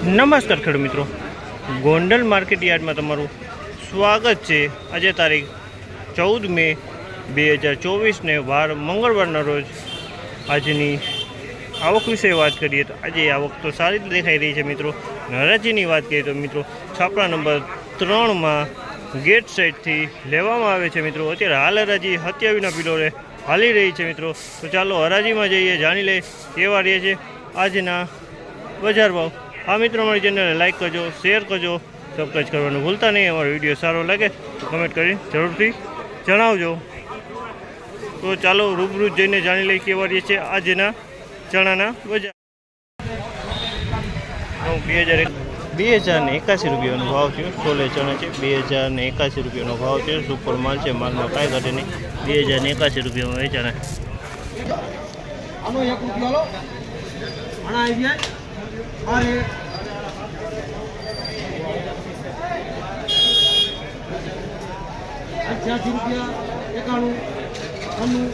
નમસ્કાર ખેડૂત મિત્રો. ગોંડલ માર્કેટ યાર્ડમાં તમારું સ્વાગત છે. આજે તારીખ ચૌદ મે બે હજાર ચોવીસને વાર મંગળવારના રોજ આજની આવક વિશે વાત કરીએ તો આજે આવક તો સારી રીતે દેખાઈ રહી છે મિત્રો. હરાજીની વાત કરીએ તો મિત્રો છાપરા નંબર ત્રણમાં ગેટ સાઈડથી લેવામાં આવે છે મિત્રો. અત્યારે હાલ હરાજી હત્યાવીના પિલોરે હાલી રહી છે મિત્રો. તો ચાલો હરાજીમાં જઈએ, જાણી લઈએ કેવા રહે છે. આજના બજાર ભાવ. આ મિત્રો, અમારી ચેનલને લાઇક કરજો શેર કરજો સબસ્ક્રાઈબ કરવાનું ભૂલતા નહીં, અમારો વીડિયો સારો લાગે કમેન્ટ કરી જરૂરથી જણાવજો. તો ચાલો રૂબરૂ જઈને જાણી લઈએ કેવા રહે છે આજના ચણાના બજાર. બે હજાર બે હજારને એકાસી રૂપિયાનો ભાવ છે સોલે ચણા છે, બે હજાર ને એકાસી રૂપિયાનો ભાવ છે સુપર માલ છે માલમાં કાંઈ ઘટે નહીં. બે હજાર ને એકાસી રૂપિયામાં વેચાણા. એક અઠ્યાસી રૂપિયા એકાણું છન્નું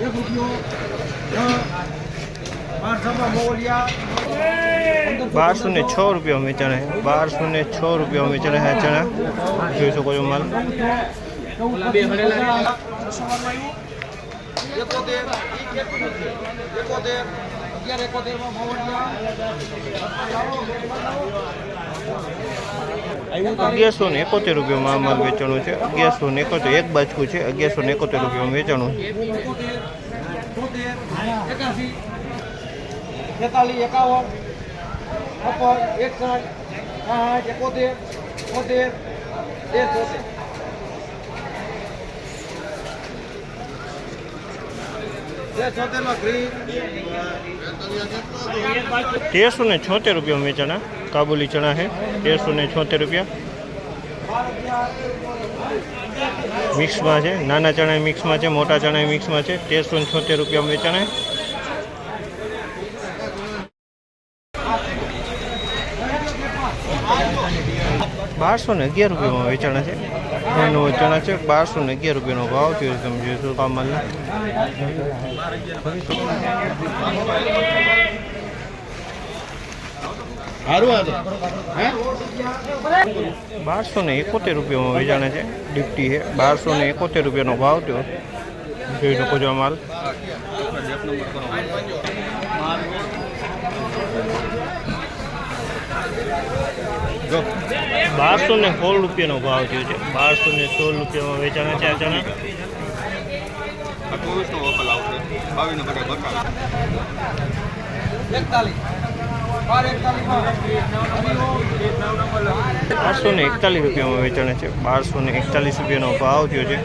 એક રૂપિયો બારસો ને છ રૂપિયા વેચાણા છે બારસો ને છ રૂપિયા આ ચણા જોઈ શકો છો માલ એકોતેર એકોતેર અગિયાર એકોતેરમાં અગિયારસો ને એકોતેર રૂપિયામાં માલ વેચાણું છે. અગિયારસો ને એકોતેર એક બાજકું છે. અગિયારસો ને એકોતેર રૂપિયામાં વેચાણું તેતાલીસ એકાવન એકસઠ સાઠ એકોતેર તોતેર તેર તોતેર તેરસો ને છોતેર રૂપિયામાં વેચાણા. કાબુલી ચણા છે તેરસો ને છોતેર રૂપિયા. મિક્સમાં છે. નાના ચણા મિક્સમાં છે, મોટા ચણા મિક્સમાં છે. તેરસો ને છોતેર રૂપિયામાં વેચાણા બારસો ને અગિયાર રૂપિયામાં વેચાણ છે. એનું ચણા છે બારસો ને અગિયાર રૂપિયાનો ભાવ થયો છે તમે જોશો આ માલના બારસો ને એકોતેર રૂપિયામાં વેચાણે છે ડિપ્ટી છે. બારસો ને એકોતેર રૂપિયાનો ભાવ થયો. જોઈ શકો છો આ માલ બારસો ને સોળ રૂપિયાનો ભાવ થયો છે. બારસો ને સોળ રૂપિયામાં વેચાણા છે આ ચણા બારસો ને એકતાલીસ રૂપિયામાં વેચાણે છે. બારસો ને એકતાલીસ રૂપિયાનો ભાવ થયો છે.